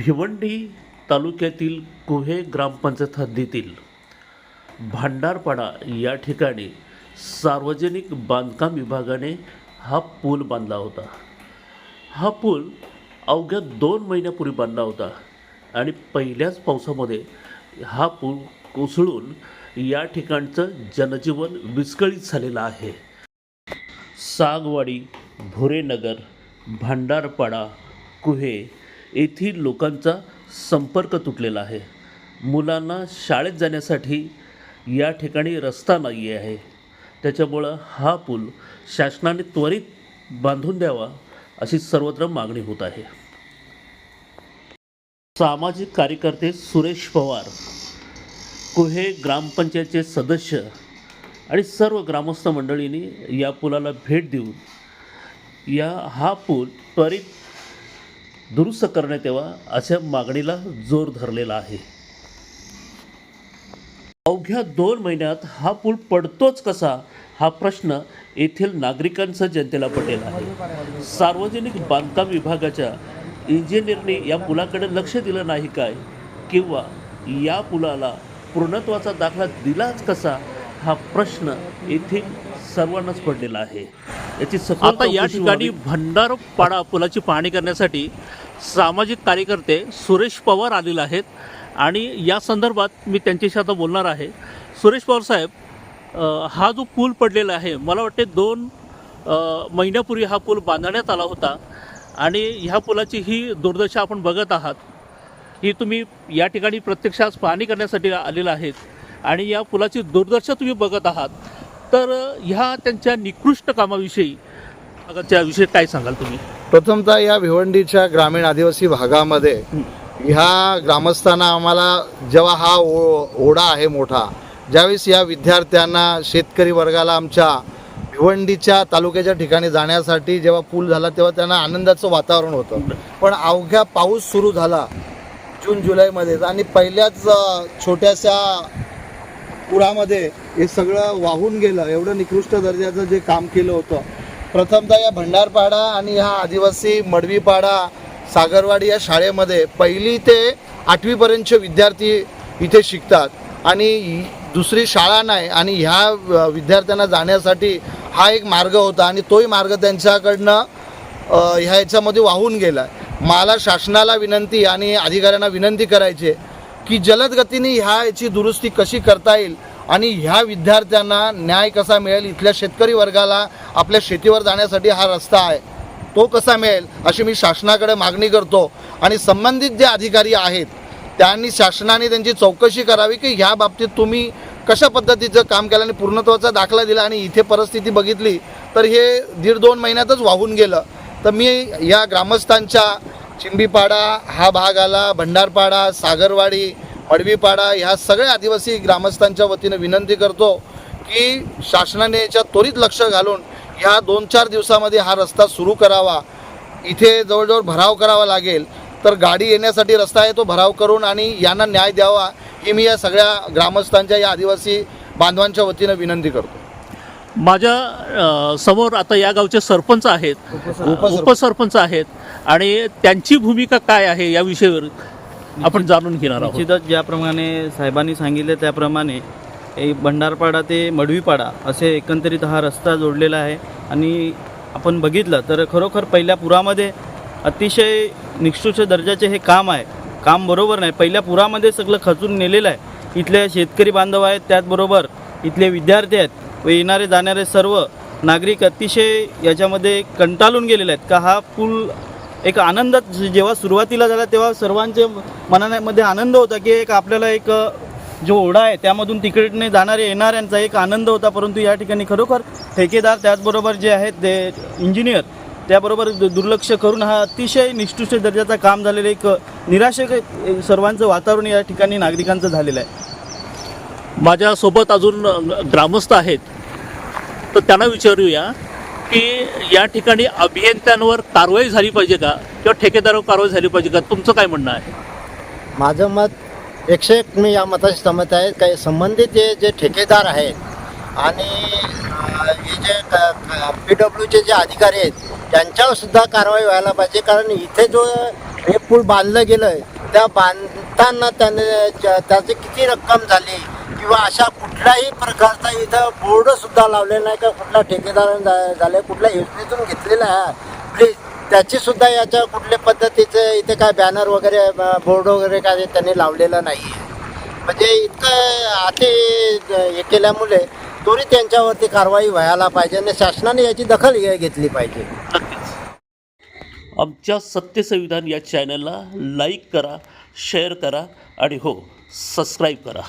भिवंडी तालुक्यातील कुहे ग्रामपंचायत हद्दीतील भांडारपाडा या ठिकाणी सार्वजनिक बांधकाम विभागाने हा पूल बांधला होता. हा पूल अवघ्या दोन महिन्यापूर्वी बांधला होता आणि पहिल्याच पावसामध्ये हा पूल कोसळून या ठिकाणचं जनजीवन विस्कळीत झालेलं आहे. सागवाडी भुरेनगर भांडारपाडा कुहे येथील लोकांचा संपर्क तुटलेला आहे. मुलांना शाळेत जाण्यासाठी या ठिकाणी रस्ता नाही आहे. त्याच्यामुळं हा पूल शासनाने त्वरित बांधून द्यावा अशी सर्वत्र मागणी होत आहे. सामाजिक कार्यकर्ते सुरेश पवार कुहे ग्रामपंचायतचे सदस्य आणि सर्व ग्रामस्थ मंडळींनी या पुलाला भेट देऊन या हा पूल त्वरित दुरुस्त करण्यात यावा अशा मागणीला जोर धरलेला आहे. अवघ्या दोन महिन्यात हा पूल पडतोच कसा हा प्रश्न येथील नागरिकांचा जनतेला पटेल आहे. सार्वजनिक बांधकाम विभागाच्या इंजिनियरने या पुलाकडे लक्ष दिलं नाही काय? किंवा या पुलाला पूर्णत्वाचा दाखला दिलाच कसा? हा प्रश्न येथील सर्वांनाच पडलेला आहे. याची आता या ठिकाणी भंडारपाडा पुलाची पाहणी करण्यासाठी सामाजिक कार्यकर्ते सुरेश पवार आलेले आहेत. आणि या संदर्भात मी त्यांच्याशी आता बोलणार आहे. सुरेश पवार साहेब हा जो पूल पडलेला आहे मला वाटते दोन महिन्यापूर्वी हा पूल बांधण्यात आला होता. आणि ह्या पुलाची ही दुर्दशा आपण बघत आहात. ही तुम्ही या ठिकाणी प्रत्यक्षात पाहणी करण्यासाठी आलेला आहेत. आणि या पुलाची दुर्दशा तुम्ही बघत आहात. तर ह्या त्यांच्या निकृष्ट कामाविषयी त्याविषयी काय सांगाल तुम्ही? प्रथमतः या भिवंडीच्या ग्रामीण आदिवासी भागामध्ये ह्या ग्रामस्थांना आम्हाला जेव्हा हा ओ ओढा आहे मोठा ज्यावेळेस या विद्यार्थ्यांना शेतकरी वर्गाला आमच्या भिवंडीच्या तालुक्याच्या ठिकाणी जाण्यासाठी जेव्हा पूल झाला तेव्हा त्यांना आनंदाचं वातावरण होतं. पण अवघ्या पाऊस सुरू झाला जून जुलैमध्ये आणि पहिल्याच छोट्याशा पुरामध्ये हे सगळं वाहून गेलं एवढं निकृष्ट दर्जाचं जे काम केलं होतं. प्रथमतः या भंडारपाडा आणि ह्या आदिवासी मडवीपाडा सागरवाडी या शाळेमध्ये पहिली ते आठवीपर्यंतचे विद्यार्थी इथे शिकतात. आणि दुसरी शाळा नाही आणि ह्या विद्यार्थ्यांना जाण्यासाठी हा एक मार्ग होता आणि तोही मार्ग त्यांच्याकडनं ह्या याच्यामध्ये वाहून गेला. मला शासनाला विनंती आणि अधिकाऱ्यांना विनंती करायची आहे की जलद गतीने ह्या याची दुरुस्ती कशी करता येईल आणि ह्या विद्यार्थ्यांना न्याय कसा मिळेल? इथल्या शेतकरी वर्गाला आपल्या शेतीवर जाण्यासाठी हा रस्ता आहे. तो कसा मिळेल? अशी मी शासनाकडे मागणी करतो. आणि संबंधित जे अधिकारी आहेत त्यांनी शासनाने त्यांची चौकशी करावी की ह्या बाबतीत तुम्ही कशा पद्धतीचं काम केलं आणि पूर्णत्वाचा दाखला दिला आणि इथे परिस्थिती बघितली तर हे दीड दोन महिन्यातच वाहून गेलं. तर मी या ग्रामस्थांच्या चिंबीपाडा हा भाग आला भंडारपाडा सागरवाडी मडवीपाडा ह्या सगळ्या आदिवासी ग्रामस्थांच्या वतीनं विनंती करतो की शासनाने याच्या त्वरित लक्ष घालून ह्या दोन चार दिवसामध्ये हा रस्ता सुरू करावा. इथे जवळजवळ भराव करावा लागेल. तर गाडी येण्यासाठी रस्ता आहे तो भराव करून आणि यांना न्याय द्यावा ही मी या सगळ्या ग्रामस्थांच्या या आदिवासी बांधवांच्या वतीनं विनंती करतो. माझ्यासमोर आता या गावचे सरपंच आहेत उपसरपंच. आहेत आणि त्यांची भूमिका काय आहे या विषयावर आपण जाणून घेणार आहोत. निश्चितच ज्याप्रमाणे साहेबांनी सांगितले त्याप्रमाणे हे भंडारपाडा ते मडवीपाडा असे एकंदरीत हा रस्ता जोडलेला आहे आणि आपण बघितलं तर खरोखर पहिल्या पुरामध्ये अतिशय निकृष्ट दर्जाचे हे काम आहे. काम बरोबर नाही. पहिल्या पुरामध्ये सगळं खचून नेलेलं आहे. इथले शेतकरी बांधव आहेत त्याचबरोबर इथले विद्यार्थी आहेत. व येणारे जाणारे सर्व नागरिक अतिशय याच्यामध्ये कंटाळून गेलेले आहेत. का हा पूल एक आनंदात जेव्हा सुरुवातीला झाला तेव्हा सर्वांचे मनामध्ये आनंद होता की एक आपल्याला एक जो ओढा आहे त्यामधून तिकडने जाणारे येणाऱ्यांचा एक आनंद होता. परंतु या ठिकाणी खरोखर ठेकेदार त्याचबरोबर जे आहेत ते इंजिनियर त्याबरोबर दुर्लक्ष करून हा अतिशय निष्ठुष्ट दर्जाचा काम झालेलं एक निराशक सर्वांचं वातावरण या ठिकाणी नागरिकांचं झालेलं आहे. माझ्यासोबत अजून ग्रामस्थ आहेत. तर त्यांना विचारूया की या ठिकाणी अभियंत्यांवर कारवाई झाली पाहिजे का? किंवा ठेकेदारावर कारवाई झाली पाहिजे का? तुमचं काय म्हणणं आहे? माझं मत एकशे एक मी या मताशी सहमत आहे. काही संबंधित जे जे ठेकेदार आहेत आणि हे जे पी डब्ल्यूचे जे अधिकारी आहेत त्यांच्यावर सुद्धा कारवाई व्हायला पाहिजे. कारण इथे जो हे पूल बांधलं गेलं त्या बांधताना त्याने त्याची किती रक्कम झाली? किंवा अशा कुठल्याही प्रकारचा इथं बोर्ड सुद्धा लावलेला नाही का? कुठल्या ठेकेदाराने झाले कुठल्या योजनेतून घेतलेला आहे. प्लीज त्याची सुद्धा याच्या कुठल्या पद्धतीचे इथे काय बॅनर वगैरे बोर्ड वगैरे काय त्यांनी लावलेलं नाही आहे. म्हणजे इतकं अति हे केल्यामुळे त्वरित त्यांच्यावरती कारवाई व्हायला पाहिजे आणि शासनाने याची दखल घेतली पाहिजे. आमच्या सत्य संविधान या चॅनलला लाईक करा शेअर करा आणि हो सबस्क्राईब करा.